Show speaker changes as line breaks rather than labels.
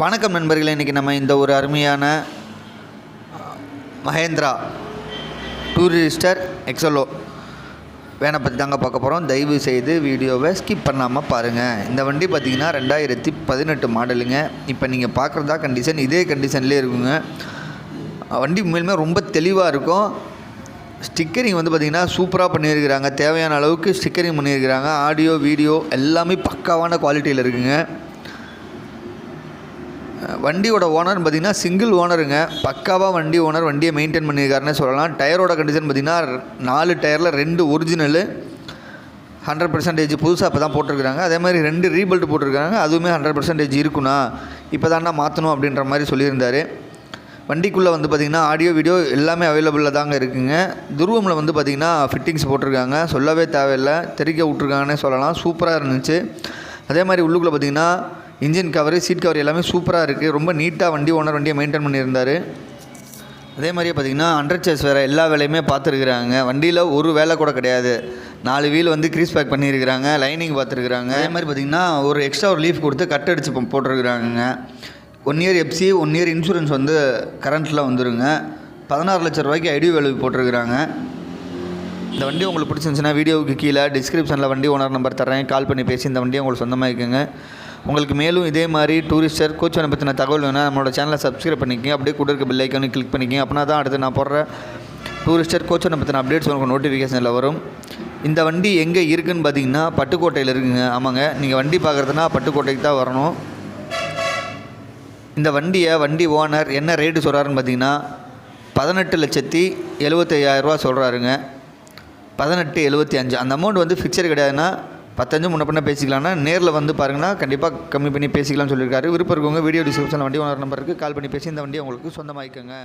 வணக்கம் நண்பர்களே இன்றைக்கி நம்ம இந்த ஒரு அருமையான மஹேந்திரா டூரிஸ்டர் எக்ஸலோ வேனை பற்றி தாங்க பார்க்க போகிறோம் தயவு செய்து வீடியோவை ஸ்கிப் பண்ணாமல் பாருங்கள் இந்த வண்டி பார்த்திங்கன்னா ரெண்டாயிரத்தி பதினெட்டு மாடலுங்க. இப்போ நீங்கள் பார்க்குறதா கண்டிஷன் இதே கண்டிஷன்லேயே இருக்குங்க. வண்டி உண்மையிலுமே ரொம்ப தெளிவாக இருக்கும். ஸ்டிக்கரிங் வந்து பார்த்திங்கன்னா சூப்பராக பண்ணியிருக்கிறாங்க. தேவையான அளவுக்கு ஸ்டிக்கரிங் பண்ணியிருக்கிறாங்க. ஆடியோ வீடியோ எல்லாமே பக்காவான குவாலிட்டியில் இருக்குங்க. வண்டியோட ஓனர் பார்த்திங்கன்னா சிங்கிள் ஓனருங்க. பக்காவாக வண்டி ஓனர் வண்டியை மெயின்டைன் பண்ணியிருக்காருன்னு சொல்லலாம். டயரோட கண்டிஷன் பார்த்திங்கன்னா நாலு டயரில் ரெண்டு ஒரிஜினலு ஹண்ட்ரட் பர்சன்டேஜ் புதுசாக இப்போ தான் போட்டிருக்காங்க அதே மாதிரி ரெண்டு ரீபில்ட் போட்டிருக்காங்க அதுவுமே ஹண்ட்ரட் பர்சன்டேஜ் இருக்குண்ணா. இப்போ தான்டா மாற்றணும் அப்படின்ற மாதிரி சொல்லியிருந்தார். வண்டிக்குள்ளே வந்து பார்த்திங்கன்னா ஆடியோ வீடியோ எல்லாமே அவைலபிளில் தாங்க இருக்குங்க. துருவமில் வந்து பார்த்திங்கன்னா ஃபிட்டிங்ஸ் போட்டிருக்காங்க. சொல்லவே தேவையில்லை. தெறிக்க விட்ருக்காங்கன்னே சொல்லலாம். சூப்பராக இருந்துச்சு. அதே மாதிரி உள்ளுக்குள்ளே பார்த்திங்கன்னா இன்ஜின் கவர் சீட் கவர் எல்லாமே சூப்பராக இருக்குது ரொம்ப நீட்டாக வண்டி ஓனர் வண்டியை மெயின்டைன் பண்ணியிருந்தார். அதே மாதிரியே பார்த்திங்கன்னா அண்டர் சேஸ் வேறு எல்லா வேலையுமே பார்த்துருக்குறாங்க. வண்டியில் ஒரு வேலை கூட கிடையாது. நாலு வீல் வந்து க்ரீஸ் பேக் பண்ணியிருக்கிறாங்க லைனிங் பார்த்துருக்குறாங்க. அதே மாதிரி பார்த்திங்கன்னா ஒரு எக்ஸ்ட்ரா ஒரு லீஃப் கொடுத்து கட் அடித்து போட்டிருக்கிறாங்க. One year FC one year insurance வந்து கரண்ட்டில் வந்துருங்க. பதினாறு லட்ச ரூபாய்க்கு ஐடி வேல்யூ போட்டிருக்கிறாங்க. இந்த வண்டி உங்களுக்கு பிடிச்சிருந்துச்சுன்னா வீடியோவுக்கு கீழே டிஸ்கிரிப்ஷனில் வண்டி ஓனர் நம்பர் தரேன் கால் பண்ணி பேசி இந்த வண்டியை உங்களுக்கு சொந்தமாக இருக்குங்க உங்களுக்கு மேலும் இதே மாதிரி டூரிஸ்டர் கோச்சனை பற்றின தகவல் வேணால் நம்மளோட சேனலை சப்ஸ்கிரைப் பண்ணிக்கங்க. அப்படியே கூட இருக்க பெல் ஐக்கானு கிளிக் பண்ணிக்கங்க. அப்படின்னா தான் அடுத்து நான் போடுற டூரிஸ்டர் கோச்சனை பற்றின அப்டேட்ஸ் உங்களுக்கு நோட்டிஃபிகேஷனில் வரும். இந்த வண்டி எங்கே இருக்குதுன்னு பார்த்தீங்கன்னா பட்டுக்கோட்டையில் இருக்குங்க. ஆமாங்க. நீங்கள் வண்டி பார்க்குறதுனா பட்டுக்கோட்டைக்கு தான் வரணும். இந்த வண்டியை வண்டி ஓனர் என்ன ரேட்டு சொல்கிறாருன்னு பார்த்தீங்கன்னா பதினெட்டு லட்சத்தி எழுபத்தையாயிரரூவா சொல்கிறாருங்க பதினெட்டு எழுபத்தி அஞ்சு. அந்த அமௌண்ட் வந்து ஃபிக்சர் கிடையாதுன்னா பத்தஞ்சு முன்ன பண்ண பேசிக்கலாம்னா நேரில் வந்து பாருங்கன்னா கண்டிப்பாக கம்மி பண்ணி பேசிக்கலாம்னு சொல்லியிருக்காரு. விருப்பம் இருக்கவங்க வீடியோ டிஸ்கிரிப்ஷனில் வண்டி ஓனர் நம்பருக்கு கால் பண்ணி பேசி இந்த வண்டியை உங்களுக்கு சொந்தமாகிக்கோங்க